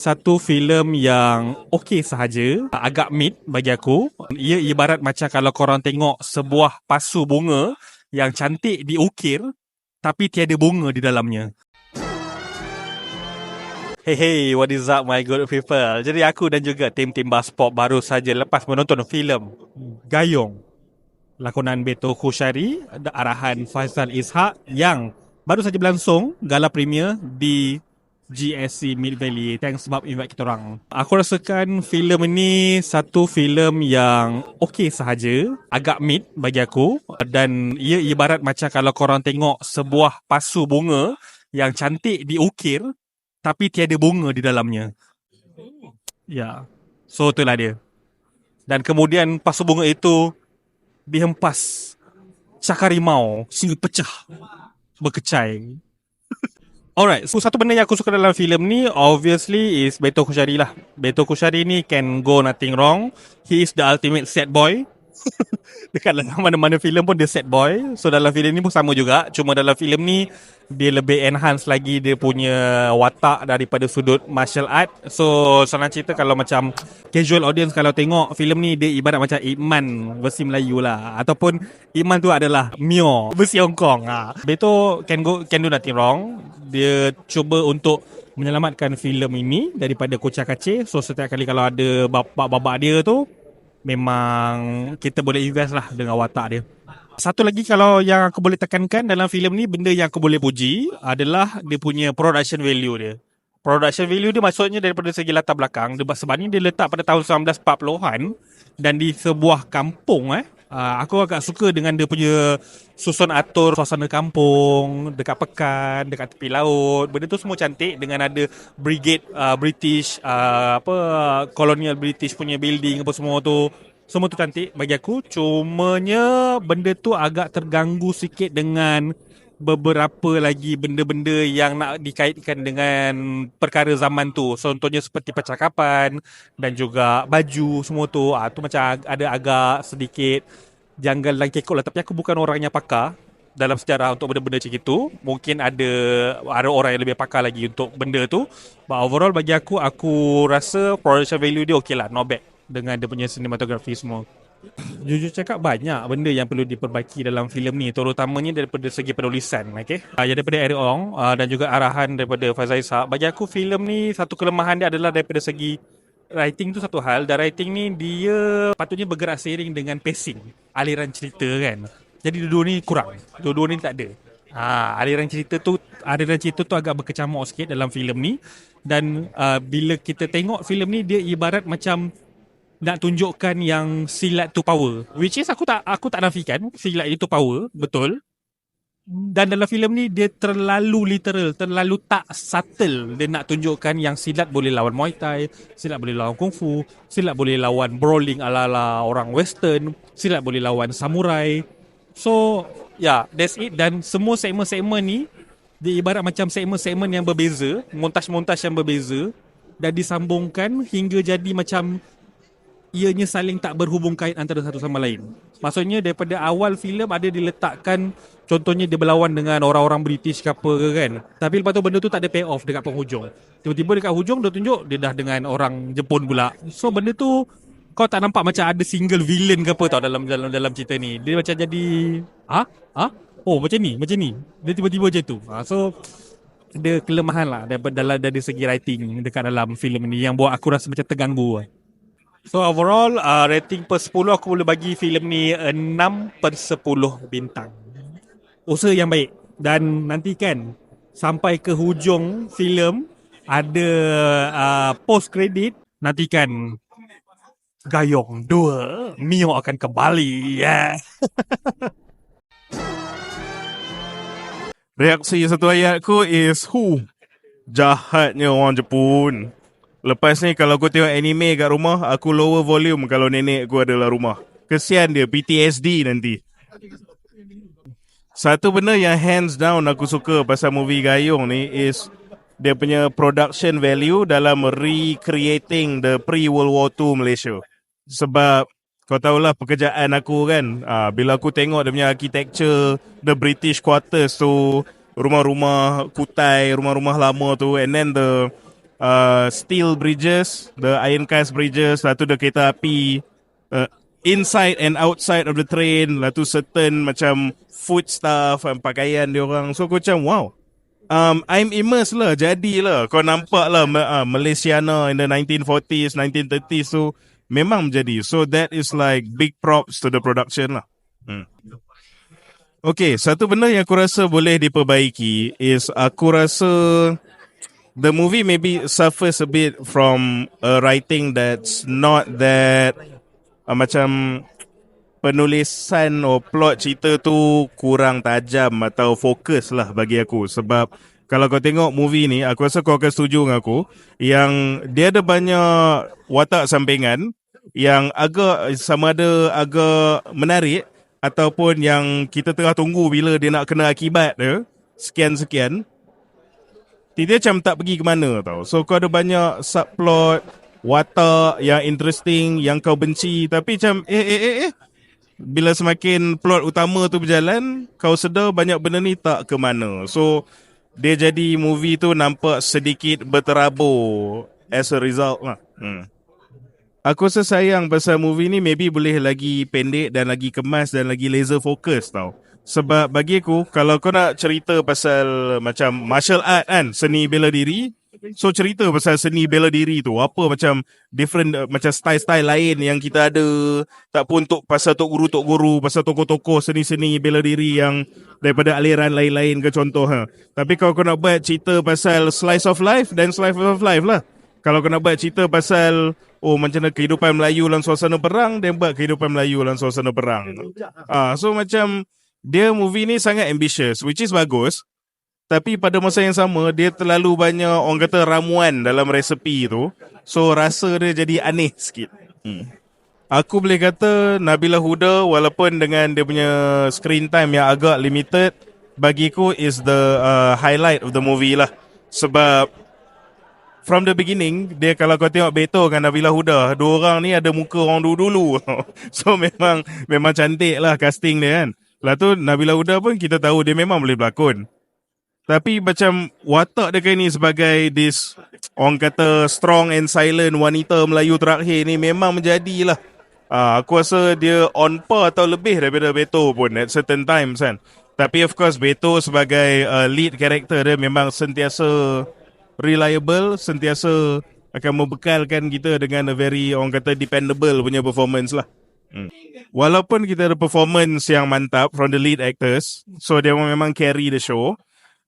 Satu filem yang okey sahaja, agak mid bagi aku. Ia ibarat macam kalau korang tengok sebuah pasu bunga yang cantik diukir tapi tiada bunga di dalamnya. Hey hey, what is up my good people? Jadi aku dan juga tim-tim Baspop baru saja lepas menonton filem Gayung. Lakonan Beto Khusyari, arahan Faisal Ishak yang baru saja berlangsung gala premier di GSC Mid Valley. Thanks sebab invite kita orang. Aku rasakan filem ini satu filem yang okey sahaja, agak mid bagi aku dan ia ibarat macam kalau korang tengok sebuah pasu bunga yang cantik diukir tapi tiada bunga di dalamnya. Ya. So itulah dia. Dan kemudian pasu bunga itu dihempas cakar rimau sehingga pecah berkecai Alright, so satu benda yang aku suka dalam filem ni obviously is Beto Kushari lah. Beto Kushari ni can go nothing wrong. He is the ultimate sad boy. Dekat dalam mana-mana filem pun dia sad boy. So dalam filem ni pun sama juga. Cuma dalam filem ni dia lebih enhance lagi dia punya watak daripada sudut martial art. So senang cerita kalau macam casual audience kalau tengok filem ni dia ibarat macam Iman versi Melayu lah ataupun Iman tu adalah Mio versi Hong Kong. Ha. Beto can go can do nothing wrong. Dia cuba untuk menyelamatkan filem ini daripada kocak kacir. So setiap kali kalau ada babak-babak dia tu memang kita boleh invest lah dengan watak dia. Satu lagi kalau yang aku boleh tekankan dalam filem ni benda yang aku boleh puji adalah dia punya production value dia. Production value dia maksudnya daripada segi latar belakang sebab ni dia letak pada tahun 1940-an dan di sebuah kampung eh Uh, aku agak suka dengan dia punya susun atur suasana kampung, dekat pekan, dekat tepi laut. Benda tu semua cantik dengan ada brigade uh, British, uh, apa colonial British punya building apa semua tu. Semua tu cantik bagi aku. Cumanya benda tu agak terganggu sikit dengan beberapa lagi benda-benda yang nak dikaitkan dengan perkara zaman tu. Contohnya seperti percakapan dan juga baju semua tu. Ah tu macam ada agak sedikit janggal dan kekok lah. Tapi aku bukan orang yang pakar dalam sejarah untuk benda-benda macam itu. Mungkin ada ada orang yang lebih pakar lagi untuk benda tu. But overall bagi aku, aku rasa production value dia okey lah. Not bad dengan dia punya sinematografi semua. Jujur cakap banyak benda yang perlu diperbaiki dalam filem ni terutamanya daripada segi penulisan okey. Uh, daripada Eric Ong uh, dan juga arahan daripada Faizal Ishak. Bagi aku filem ni satu kelemahan dia adalah daripada segi writing tu satu hal dan writing ni dia patutnya bergerak seiring dengan pacing aliran cerita kan. Jadi dua-dua ni kurang. Dua-dua ni tak ada. Ha, aliran cerita tu aliran cerita tu agak berkecamuk sikit dalam filem ni dan uh, bila kita tengok filem ni dia ibarat macam nak tunjukkan yang silat tu power which is aku tak aku tak nafikan silat itu power betul dan dalam filem ni dia terlalu literal terlalu tak subtle. Dia nak tunjukkan yang silat boleh lawan muay thai silat boleh lawan kung fu silat boleh lawan brawling ala-ala orang western silat boleh lawan samurai. So yeah that's it. Dan semua segmen-segmen ni dia ibarat macam segmen-segmen yang berbeza montaj-montaj yang berbeza dan disambungkan hingga jadi macam ianya saling tak berhubung kait antara satu sama lain. Maksudnya daripada awal filem ada diletakkan contohnya dia berlawan dengan orang-orang British ke apa ke kan. Tapi lepas tu benda tu tak ada pay off dekat penghujung. Tiba-tiba dekat hujung dia tunjuk dia dah dengan orang Jepun pula. So benda tu kau tak nampak macam ada single villain ke apa tau dalam dalam dalam cerita ni. Dia macam jadi ha? ha? Oh macam ni, macam ni. Dia tiba-tiba macam tu. Ha, so ada kelemahan lah daripada dalam dari segi writing dekat dalam filem ni yang buat aku rasa macam terganggu. So overall uh, rating per 10 aku boleh bagi filem ni 6 per 10 bintang. Usaha yang baik dan nantikan sampai ke hujung filem ada uh, post credit nantikan Gayong 2 Mio akan kembali. Yeah. Reaksi satu ayatku is Hu Jahatnya orang Jepun Lepas ni kalau aku tengok anime kat rumah, aku lower volume kalau nenek aku adalah rumah. Kesian dia, PTSD nanti. Satu benda yang hands down aku suka pasal movie Gayung ni is dia punya production value dalam recreating the pre-World War II Malaysia. Sebab kau tahulah pekerjaan aku kan, uh, bila aku tengok dia punya architecture, the British quarters tu, rumah-rumah kutai, rumah-rumah lama tu, and then the uh, steel bridges, the iron cast bridges, tu the kereta api, uh, inside and outside of the train, tu certain macam food stuff, um, pakaian dia orang. So aku macam wow. Um, I'm immersed lah, jadilah. Kau nampak lah uh, Malaysiana in the 1940s, 1930s so memang menjadi. So that is like big props to the production lah. Hmm. Okay, satu benda yang aku rasa boleh diperbaiki is aku rasa the movie maybe suffers a bit from a writing that's not that uh, macam penulisan atau plot cerita tu kurang tajam atau fokus lah bagi aku. Sebab kalau kau tengok movie ni aku rasa kau akan setuju dengan aku yang dia ada banyak watak sampingan yang agak sama ada agak menarik ataupun yang kita tengah tunggu bila dia nak kena akibat dia. Sekian-sekian dia macam tak pergi ke mana tau so kau ada banyak subplot watak yang interesting yang kau benci tapi macam eh eh eh eh bila semakin plot utama tu berjalan, kau sedar banyak benda ni tak ke mana. So, dia jadi movie tu nampak sedikit berterabur as a result lah. Hmm. Aku rasa sayang pasal movie ni maybe boleh lagi pendek dan lagi kemas dan lagi laser focus tau. Sebab bagi aku, kalau kau nak cerita pasal macam martial art kan, seni bela diri, So cerita pasal seni bela diri tu Apa macam different uh, Macam style-style lain yang kita ada? Tak pun untuk pasal tok guru tok guru Pasal tokoh-tokoh seni-seni bela diri yang Daripada aliran lain-lain ke contoh ha. Tapi kalau kau nak buat cerita pasal slice of life Dan slice of life lah. Kalau kau nak buat cerita pasal Oh macam mana kehidupan Melayu dalam suasana perang Dan buat kehidupan Melayu dalam suasana perang. Ah, So macam Dia movie ni sangat ambitious Which is bagus tapi pada masa yang sama dia terlalu banyak orang kata ramuan dalam resepi tu. So rasa dia jadi aneh sikit. Hmm. Aku boleh kata Nabila Huda walaupun dengan dia punya screen time yang agak limited bagiku is the uh, highlight of the movie lah. Sebab from the beginning dia kalau kau tengok Beto dengan Nabila Huda dua orang ni ada muka orang dulu-dulu. so memang memang cantik lah casting dia kan. Lepas tu Nabila Huda pun kita tahu dia memang boleh berlakon. Tapi macam watak dia kan ni sebagai this orang kata strong and silent wanita Melayu terakhir ni memang menjadilah. Uh, aku rasa dia on par atau lebih daripada Beto pun at certain times kan. Tapi of course Beto sebagai uh, lead character dia memang sentiasa reliable, sentiasa akan membekalkan kita dengan a very orang kata dependable punya performance lah. Hmm. Walaupun kita ada performance yang mantap from the lead actors, so dia memang carry the show.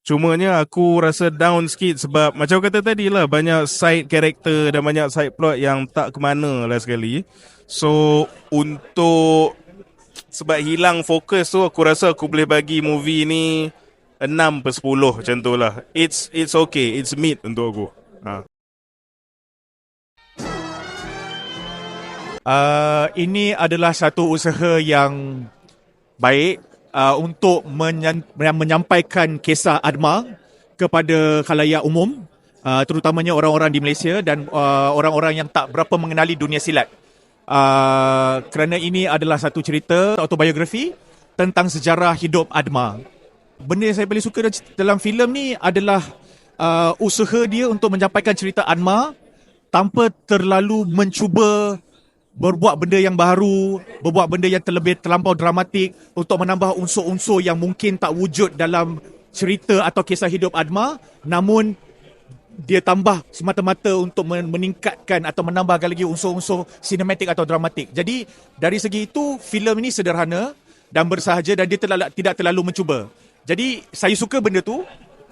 Cumanya aku rasa down sikit sebab macam kata tadi lah banyak side character dan banyak side plot yang tak ke mana lah sekali. So untuk sebab hilang fokus tu aku rasa aku boleh bagi movie ni 6 per 10 macam tu lah. It's, it's okay, it's mid untuk aku. Uh, ini adalah satu usaha yang baik uh, untuk menyampaikan kisah Adma kepada khalayak umum uh, terutamanya orang-orang di Malaysia dan uh, orang-orang yang tak berapa mengenali dunia silat. Uh, kerana ini adalah satu cerita autobiografi tentang sejarah hidup Adma. Benda yang saya paling suka dalam filem ni adalah uh, usaha dia untuk menyampaikan cerita Adma tanpa terlalu mencuba berbuat benda yang baru, berbuat benda yang terlebih terlampau dramatik untuk menambah unsur-unsur yang mungkin tak wujud dalam cerita atau kisah hidup Adma namun dia tambah semata-mata untuk meningkatkan atau menambahkan lagi unsur-unsur sinematik atau dramatik. Jadi dari segi itu filem ini sederhana dan bersahaja dan dia terlalu, tidak terlalu mencuba. Jadi saya suka benda tu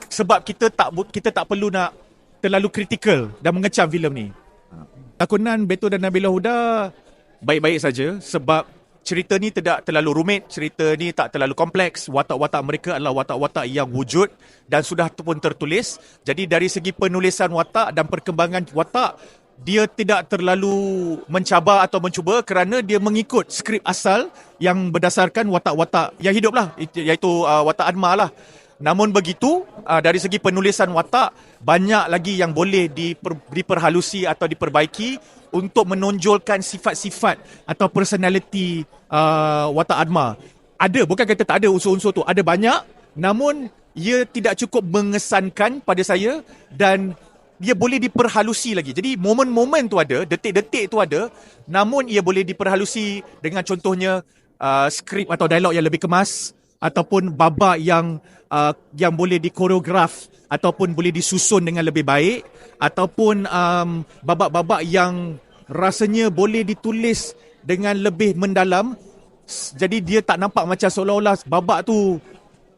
sebab kita tak kita tak perlu nak terlalu kritikal dan mengecam filem ni. Takunan Beto dan Nabila Huda baik-baik saja sebab cerita ni tidak terlalu rumit, cerita ni tak terlalu kompleks, watak-watak mereka adalah watak-watak yang wujud dan sudah pun tertulis. Jadi dari segi penulisan watak dan perkembangan watak, dia tidak terlalu mencabar atau mencuba kerana dia mengikut skrip asal yang berdasarkan watak-watak yang hidup lah, iaitu uh, watak Adma lah. Namun begitu, uh, dari segi penulisan watak, banyak lagi yang boleh diper, diperhalusi atau diperbaiki untuk menonjolkan sifat-sifat atau personality uh, watak Adma. Ada, bukan kata tak ada unsur-unsur tu. Ada banyak, namun ia tidak cukup mengesankan pada saya dan dia boleh diperhalusi lagi. Jadi momen-momen tu ada, detik-detik tu ada, namun ia boleh diperhalusi dengan contohnya uh, skrip atau dialog yang lebih kemas ataupun babak yang uh, yang boleh dikoreograf ataupun boleh disusun dengan lebih baik ataupun um, babak-babak yang rasanya boleh ditulis dengan lebih mendalam. Jadi dia tak nampak macam seolah-olah babak tu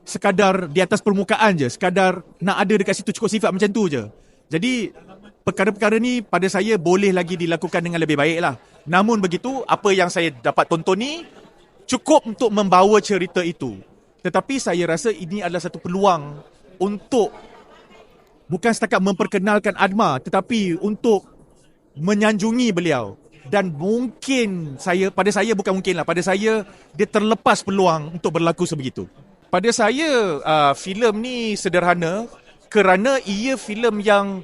sekadar di atas permukaan je sekadar nak ada dekat situ cukup sifat macam tu je. Jadi perkara-perkara ni pada saya boleh lagi dilakukan dengan lebih baik lah. Namun begitu apa yang saya dapat tonton ni cukup untuk membawa cerita itu tetapi saya rasa ini adalah satu peluang untuk bukan setakat memperkenalkan Adma tetapi untuk menyanjungi beliau dan mungkin saya pada saya bukan mungkin lah pada saya dia terlepas peluang untuk berlaku sebegitu. Pada saya uh, filem ni sederhana kerana ia filem yang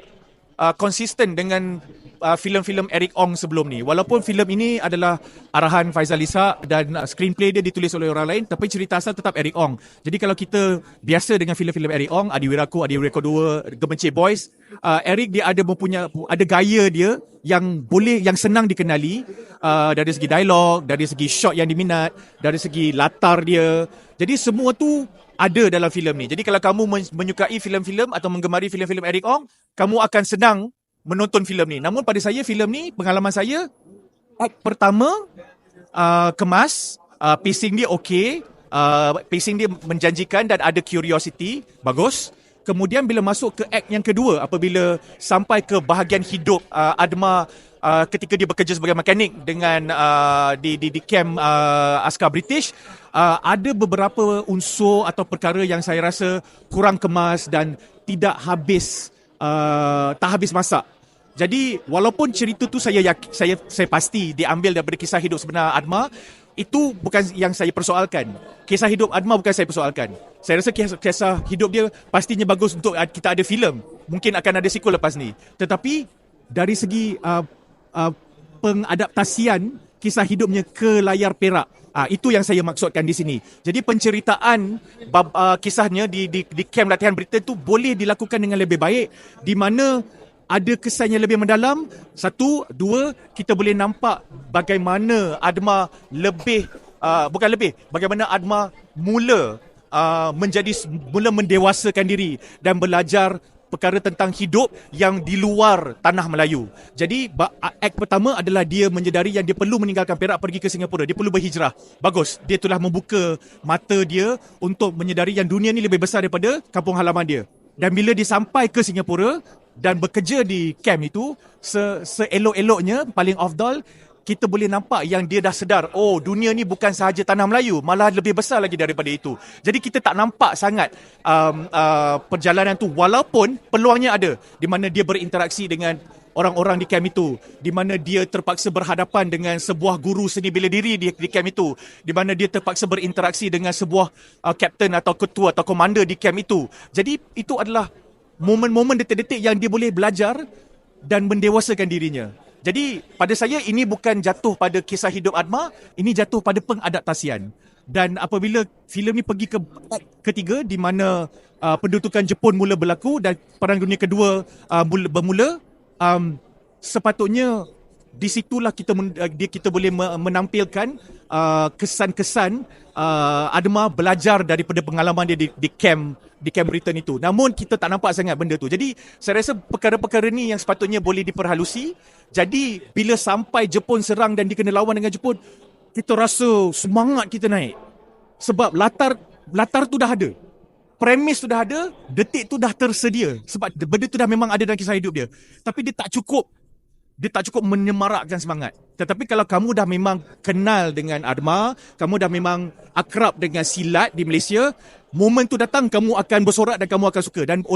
uh, konsisten dengan uh, filem-filem Eric Ong sebelum ni. Walaupun filem ini adalah arahan Faizal Isa dan uh, screenplay dia ditulis oleh orang lain tapi cerita asal tetap Eric Ong. Jadi kalau kita biasa dengan filem-filem Eric Ong, Adi Wiraku, Adi Wiraku 2, Gemencik Boys, uh, Eric dia ada mempunyai ada gaya dia yang boleh yang senang dikenali uh, dari segi dialog, dari segi shot yang diminat, dari segi latar dia. Jadi semua tu ada dalam filem ni. Jadi kalau kamu men- menyukai filem-filem atau menggemari filem-filem Eric Ong, kamu akan senang menonton filem ni. Namun pada saya filem ni pengalaman saya act pertama uh, kemas, uh, pacing dia okey, uh, pacing dia menjanjikan dan ada curiosity, bagus. Kemudian bila masuk ke act yang kedua apabila sampai ke bahagian hidup uh, Adma uh, ketika dia bekerja sebagai mekanik dengan uh, di di di camp uh, askar British uh, ada beberapa unsur atau perkara yang saya rasa kurang kemas dan tidak habis uh, tak habis masak. Jadi walaupun cerita tu saya yak, saya saya pasti diambil daripada kisah hidup sebenar Adma, itu bukan yang saya persoalkan. Kisah hidup Adma bukan saya persoalkan. Saya rasa kisah, kisah hidup dia pastinya bagus untuk kita ada filem. Mungkin akan ada sequel lepas ni. Tetapi dari segi uh, uh, pengadaptasian kisah hidupnya ke layar perak. Ah itu yang saya maksudkan di sini. Jadi penceritaan bab, uh, kisahnya di di di camp latihan Britain tu boleh dilakukan dengan lebih baik di mana ada kesan yang lebih mendalam. Satu, dua, kita boleh nampak bagaimana Adma lebih uh, bukan lebih, bagaimana Adma mula uh, menjadi mula mendewasakan diri dan belajar perkara tentang hidup yang di luar tanah Melayu. Jadi act pertama adalah dia menyedari yang dia perlu meninggalkan Perak pergi ke Singapura. Dia perlu berhijrah. Bagus. Dia telah membuka mata dia untuk menyedari yang dunia ni lebih besar daripada kampung halaman dia. Dan bila dia sampai ke Singapura dan bekerja di camp itu, se- seelok-eloknya paling afdal kita boleh nampak yang dia dah sedar oh dunia ni bukan sahaja tanah Melayu malah lebih besar lagi daripada itu. Jadi kita tak nampak sangat um, uh, perjalanan tu walaupun peluangnya ada di mana dia berinteraksi dengan orang-orang di camp itu di mana dia terpaksa berhadapan dengan sebuah guru seni bela diri di, di camp itu di mana dia terpaksa berinteraksi dengan sebuah uh, kapten atau ketua atau komander di camp itu. Jadi itu adalah momen-momen detik-detik yang dia boleh belajar dan mendewasakan dirinya jadi pada saya ini bukan jatuh pada kisah hidup Adma, ini jatuh pada pengadaptasian. Dan apabila filem ni pergi ke ketiga di mana uh, pendudukan Jepun mula berlaku dan Perang Dunia Kedua uh, mula, bermula, um, sepatutnya di situlah kita uh, dia kita boleh me- menampilkan uh, kesan-kesan uh, Adma belajar daripada pengalaman dia di, di camp di camp Britain itu. Namun kita tak nampak sangat benda tu. Jadi saya rasa perkara-perkara ni yang sepatutnya boleh diperhalusi. Jadi bila sampai Jepun serang dan dikena lawan dengan Jepun, kita rasa semangat kita naik. Sebab latar latar tu dah ada. Premis tu dah ada, detik tu dah tersedia. Sebab benda tu dah memang ada dalam kisah hidup dia. Tapi dia tak cukup dia tak cukup menyemarakkan semangat. Tetapi kalau kamu dah memang kenal dengan Adma, kamu dah memang akrab dengan silat di Malaysia, momen tu datang kamu akan bersorak dan kamu akan suka dan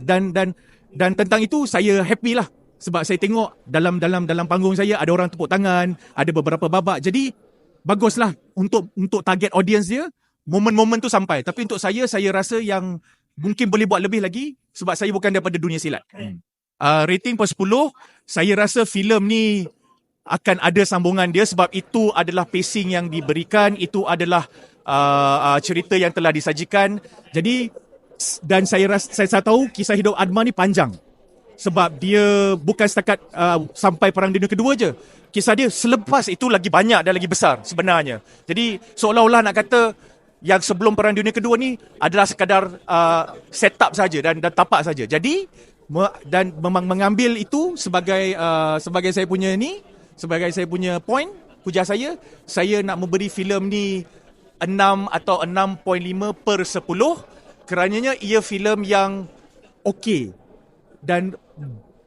dan dan dan tentang itu saya happy lah sebab saya tengok dalam dalam dalam panggung saya ada orang tepuk tangan, ada beberapa babak. Jadi baguslah untuk untuk target audience dia, momen-momen tu sampai. Tapi untuk saya saya rasa yang mungkin boleh buat lebih lagi sebab saya bukan daripada dunia silat. Hmm. Uh, rating per 10, saya rasa filem ni akan ada sambungan dia sebab itu adalah pacing yang diberikan, itu adalah uh, uh, cerita yang telah disajikan. Jadi dan saya rasa saya, saya tahu kisah hidup Adma ni panjang. sebab dia bukan setakat uh, sampai Perang Dunia Kedua je. Kisah dia selepas itu lagi banyak dan lagi besar sebenarnya. Jadi seolah-olah nak kata yang sebelum Perang Dunia Kedua ni adalah sekadar uh, setup saja dan, dan tapak saja. Jadi dan memang mengambil itu sebagai uh, sebagai saya punya ni, sebagai saya punya point, puja saya, saya nak memberi filem ni 6 atau 6.5 per 10 kerananya ia filem yang okey. Dan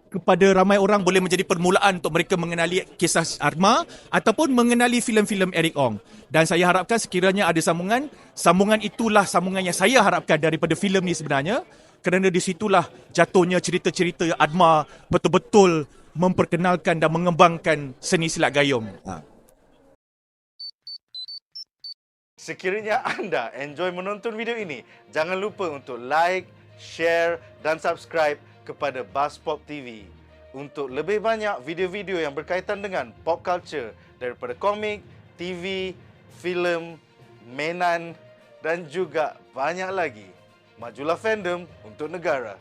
kepada ramai orang boleh menjadi permulaan untuk mereka mengenali kisah Arma ataupun mengenali filem-filem Eric Ong. Dan saya harapkan sekiranya ada sambungan, sambungan itulah sambungan yang saya harapkan daripada filem ni sebenarnya kerana di situlah jatuhnya cerita-cerita Adma betul-betul memperkenalkan dan mengembangkan seni silat gayung. Ha. Sekiranya anda enjoy menonton video ini, jangan lupa untuk like, share dan subscribe kepada Buzz Pop TV untuk lebih banyak video-video yang berkaitan dengan pop culture daripada komik, TV, filem, mainan dan juga banyak lagi. Majulah fandom untuk negara.